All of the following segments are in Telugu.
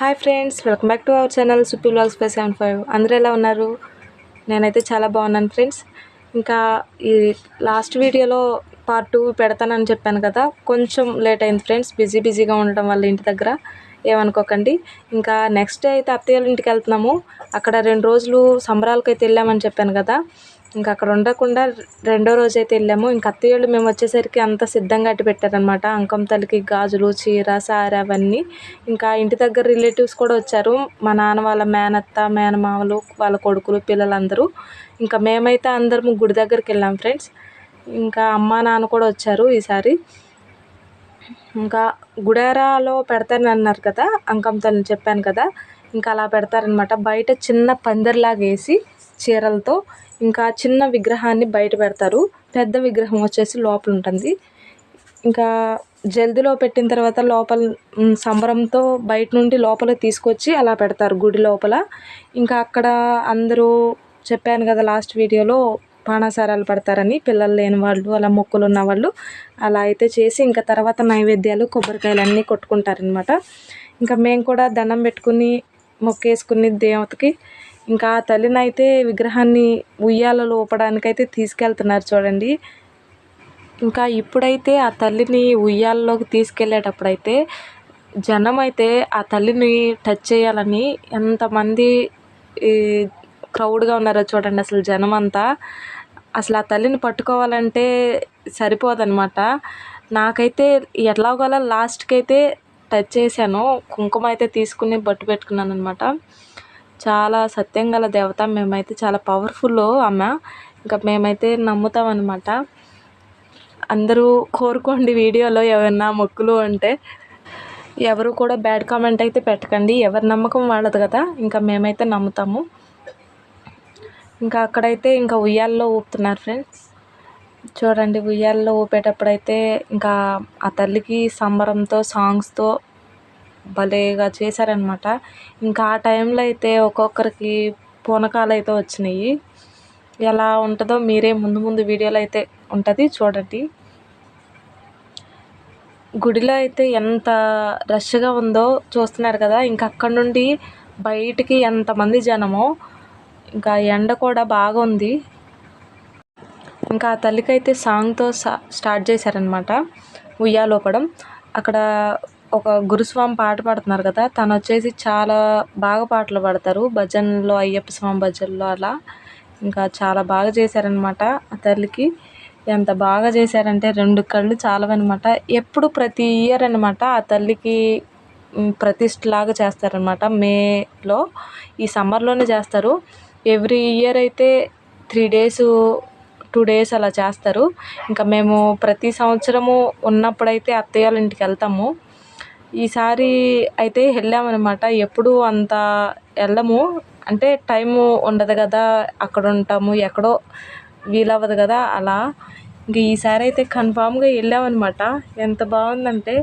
Hi friends welcome back to our channel Supi vlogs five seven five. అందరూ ఎలా ఉన్నారు? నేనైతే చాలా బాగున్నాను ఫ్రెండ్స్. ఇంకా ఈ లాస్ట్ వీడియోలో పార్ట్ టూ పెడతానని చెప్పాను కదా కొంచెం లేట్ అయింది ఫ్రెండ్స్. బిజీ బిజీగా ఉండడం వల్ల ఇంటి దగ్గర ఏమనుకోకండి. ఇంకా నెక్స్ట్ డే అయితే అత్తయ్య ఇంటికి వెళ్తున్నాము. అక్కడ రెండు రోజులు సంబరాలకు అయితే వెళ్ళామని చెప్పాను కదా ఇంకా అక్కడ ఉండకుండా రెండో రోజు అయితే వెళ్ళాము. ఇంకా అత్తయ్యోళ్ళు మేము వచ్చేసరికి అంతా సిద్ధంగా అట్టి పెట్టారనమాట అంకం తల్లికి గాజులు చీర సార అవన్నీ. ఇంకా ఇంటి దగ్గర రిలేటివ్స్ కూడా వచ్చారు. మా నాన్న వాళ్ళ మేనత్త మేనమామలు వాళ్ళ కొడుకులు పిల్లలందరూ. ఇంకా మేమైతే అందరము గుడి దగ్గరికి వెళ్ళాం ఫ్రెండ్స్. ఇంకా అమ్మ నాన్న కూడా వచ్చారు ఈసారి. ఇంకా గుడారాలో పెడతారని అన్నారు కదా అంకం తల్లిని చెప్పాను కదా. ఇంకా అలా పెడతారనమాట బయట చిన్న పందిరిలాగా వేసి చీరలతో ఇంకా చిన్న విగ్రహాన్ని బయట పెడతారు. పెద్ద విగ్రహం వచ్చేసి లోపల ఉంటుంది. ఇంకా జల్దిలో పెట్టిన తర్వాత లోపల సంబరంతో బయట నుండి లోపల తీసుకొచ్చి అలా పెడతారు గుడి లోపల. ఇంకా అక్కడ అందరూ చెప్పాను కదా లాస్ట్ వీడియోలో పానాసారాలు పడతారని పిల్లలు లేని వాళ్ళు అలా మొక్కులు ఉన్న వాళ్ళు అలా అయితే చేసి ఇంకా తర్వాత నైవేద్యాలు కొబ్బరికాయలు అన్నీ కొట్టుకుంటారనమాట ఇంకా మేము కూడా దండం పెట్టుకుని మొక్కేసుకుని దేవతకి ఇంకా ఆ తల్లిని అయితే విగ్రహాన్ని ఉయ్యాలలో ఊపడానికైతే తీసుకెళ్తున్నారు చూడండి. ఇంకా ఇప్పుడైతే ఆ తల్లిని ఉయ్యాలలోకి తీసుకెళ్ళేటప్పుడైతే జనం అయితే ఆ తల్లిని టచ్ చేయాలని ఎంతమంది ఈ క్రౌడ్గా ఉన్నారో చూడండి అసలు జనం అంతా అసలు ఆ తల్లిని పట్టుకోవాలంటే సరిపోదనమాట నాకైతే ఎట్లాగోలా లాస్ట్కి అయితే టచ్ చేశాను. కుంకుమ అయితే తీసుకుని బొట్టు పెట్టుకున్నాను అనమాట చాలా సత్యం గల దేవత. మేమైతే చాలా పవర్ఫుల్ ఆమె. ఇంకా మేమైతే నమ్ముతాం అనమాట అందరూ కోరుకోండి వీడియోలో ఏమైనా మొక్కులు అంటే. ఎవరు కూడా బ్యాడ్ కామెంట్ అయితే పెట్టకండి. ఎవరి నమ్మకం వాళ్ళదు కదా. ఇంకా మేమైతే నమ్ముతాము. ఇంకా అక్కడైతే ఇంకా ఉయ్యాల్లో ఊపుతున్నారు ఫ్రెండ్స్ చూడండి ఉయ్యాల్లో ఊపేటప్పుడైతే ఇంకా ఆ తల్లికి సంబరంతో సాంగ్స్తో భలేగా చేశారనమాట. ఇంకా ఆ టైంలో అయితే ఒక్కొక్కరికి పూనకాలు అయితే వచ్చినాయి. ఎలా ఉంటుందో మీరే ముందు ముందు వీడియోలో అయితే ఉంటుంది చూడండి. గుడిలో అయితే ఎంత రష్గా ఉందో చూస్తున్నారు కదా ఇంకా అక్కడ నుండి బయటికి ఎంతమంది జనమో ఇంకా ఎండ కూడా బాగా ఉంది ఇంకా ఆ తల్లికి అయితే సాంగ్తో స్టార్ట్ చేశారనమాట. ఉయ్యాలోపడం. అక్కడ ఒక గురుస్వామి పాట పాడుతున్నారు కదా తను వచ్చేసి చాలా బాగా పాటలు పాడతారు. భజనలో అయ్యప్ప స్వామి భజనలో అలా ఇంకా చాలా బాగా చేశారనమాట ఆ తల్లికి. ఎంత బాగా చేశారంటే రెండు కళ్ళు చాలవనమాట ఎప్పుడు ప్రతి ఇయర్ అనమాట ఆ తల్లికి ప్రతిష్టలాగా చేస్తారనమాట మేలో ఈ సమ్మర్లోనే చేస్తారు. ఎవ్రీ ఇయర్ అయితే త్రీ డేస్ టూ డేస్ అలా చేస్తారు. ఇంకా మేము ప్రతి సంవత్సరము ఉన్నప్పుడైతే అత్తయ్య వాళ్ళ ఇంటికి వెళ్తాము. ఈసారి అయితే వెళ్ళామన్నమాట. ఎప్పుడు అంత వెళ్ళము. అంటే టైము ఉండదు కదా అక్కడ ఉంటాము ఎక్కడో వీలవ్వదు కదా అలా. ఇంక ఈసారి అయితే కన్ఫామ్గా వెళ్ళామన్నమాట. ఎంత బాగుందంటే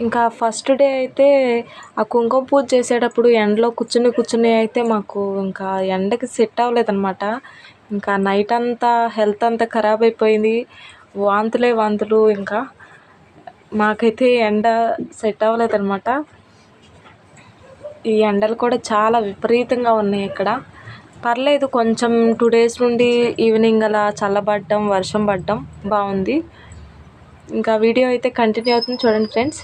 ఇంకా ఫస్ట్ డే అయితే ఆ కుంకుమ పూజ చేసేటప్పుడు ఎండలో కూర్చుని కూర్చుని అయితే మాకు ఇంకా ఎండకి సెట్ అవ్వలేదన్నమాట. ఇంకా నైట్ అంతా హెల్త్ అంతా ఖరాబ్ అయిపోయింది. వాంతులే వాంతులు ఇంకా. మాకైతే ఎండ సెట్ అవ్వలేదన్నమాట. ఈ ఎండలు కూడా చాలా విపరీతంగా ఉన్నాయి ఇక్కడ. పర్లేదు కొంచెం టూ డేస్ నుండి ఈవినింగ్ అలా చల్లబడ్డం వర్షం పడ్డం బాగుంది. ఇంకా వీడియో అయితే కంటిన్యూ అవుతుంది చూడండి ఫ్రెండ్స్.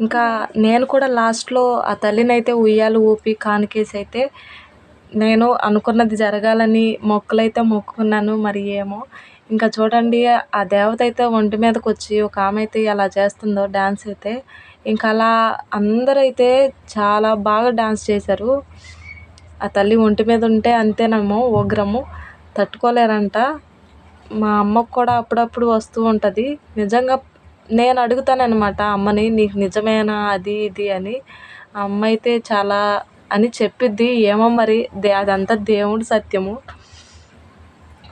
ఇంకా నేను కూడా లాస్ట్లో ఆ తల్లిని అయితే ఉయ్యాలు ఊపి కానికేసి అయితే నేను అనుకున్నది జరగాలని మొక్కలైతే మొక్కుకున్నాను మరి ఏమో. ఇంకా చూడండి ఆ దేవత అయితే ఒంటి మీదకి వచ్చి ఒక ఆమె అయితే అలా చేస్తుందో డ్యాన్స్ అయితే. ఇంకా అలా అందరైతే చాలా బాగా డ్యాన్స్ చేశారు. ఆ తల్లి ఒంటి మీద ఉంటే అంతేనేమో ఉగ్రము. తట్టుకోలేరంట. మా అమ్మకు కూడా అప్పుడప్పుడు వస్తూ ఉంటుంది. నిజంగా నేను అడుగుతానన్నమాట అమ్మని నీకు నిజమేనా? అది ఇది అని. అమ్మ అయితే చాలా అని చెప్పిద్ది. ఏమో మరి దే అదంతా దేవుడి సత్యము.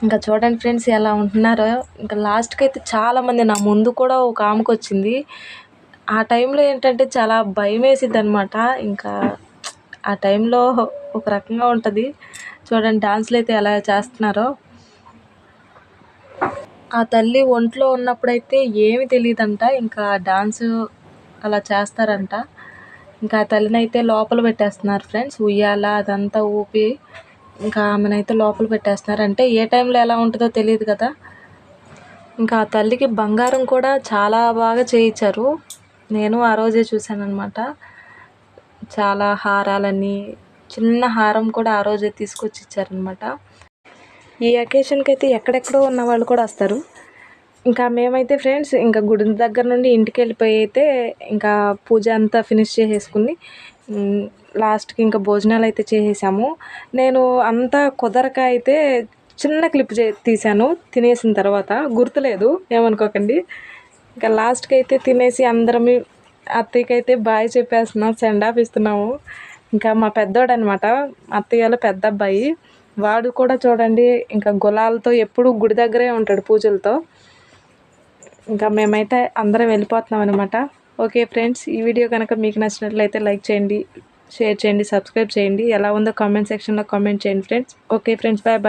ఇంకా చూడండి ఫ్రెండ్స్ ఎలా ఉంటున్నారో. ఇంకా లాస్ట్కి అయితే చాలామంది నా ముందు కూడా ఒక ఆమెకు వచ్చింది ఆ టైంలో ఏంటంటే చాలా భయం వేసిద్ది అనమాట ఇంకా ఆ టైంలో ఒక రకంగా ఉంటుంది. చూడండి డాన్స్లు అయితే ఎలా చేస్తున్నారో. ఆ తల్లి ఒంట్లో ఉన్నప్పుడైతే ఏమి తెలియదంట ఇంకా డాన్స్ అలా చేస్తారంట. ఇంకా ఆ తల్లిని అయితే లోపల పెట్టేస్తున్నారు ఫ్రెండ్స్. ఉయ్యాల అదంతా ఊపి ఇంకా ఆమెనైతే లోపల పెట్టేస్తున్నారు. అంటే ఏ టైంలో ఎలా ఉంటుందో తెలియదు కదా. ఇంకా ఆ తల్లికి బంగారం కూడా చాలా బాగా చేయించారు. నేను ఆ రోజే చూశానమాట చాలా హారాలని చిన్న హారం కూడా ఆ రోజే తీసుకొచ్చి ఇచ్చారనమాట ఈ అకేషన్కి అయితే ఎక్కడెక్కడో ఉన్న వాళ్ళు కూడా వస్తారు. ఇంకా మేమైతే ఫ్రెండ్స్ ఇంకా గుడి దగ్గర నుండి ఇంటికి వెళ్ళిపోయి అయితే ఇంకా పూజ అంతా ఫినిష్ చేసేసుకుని లాస్ట్కి ఇంకా భోజనాలు అయితే చేసేసాము. నేను అంతా కుదరక అయితే చిన్న క్లిప్ చే తీశాను. తినేసిన తర్వాత గుర్తులేదు ఏమనుకోకండి. ఇంకా లాస్ట్కి అయితే తినేసి అందరం అత్తయ్యకి అయితే బాయ్ చెప్పేస్తున్నాం సెండ్ ఆఫ్ ఇస్తున్నాము. ఇంకా మా పెద్దోడు అనమాట అత్తయ్య పెద్ద అబ్బాయి. వాడు కూడా చూడండి ఇంకా గులాలతో ఎప్పుడు గుడి దగ్గరే ఉంటాడు పూజలతో. ఇంకా మేమైతే అందరం వెళ్ళిపోతున్నాం అనమాట ఓకే ఫ్రెండ్స్ ఈ వీడియో కనుక మీకు నచ్చినట్లయితే లైక్ చేయండి షేర్ చేయండి సబ్స్క్రైబ్ చేయండి. ఎలా ఉందో కామెంట్ సెక్షన్లో కామెంట్ చేయండి friends. Okay friends bye bye.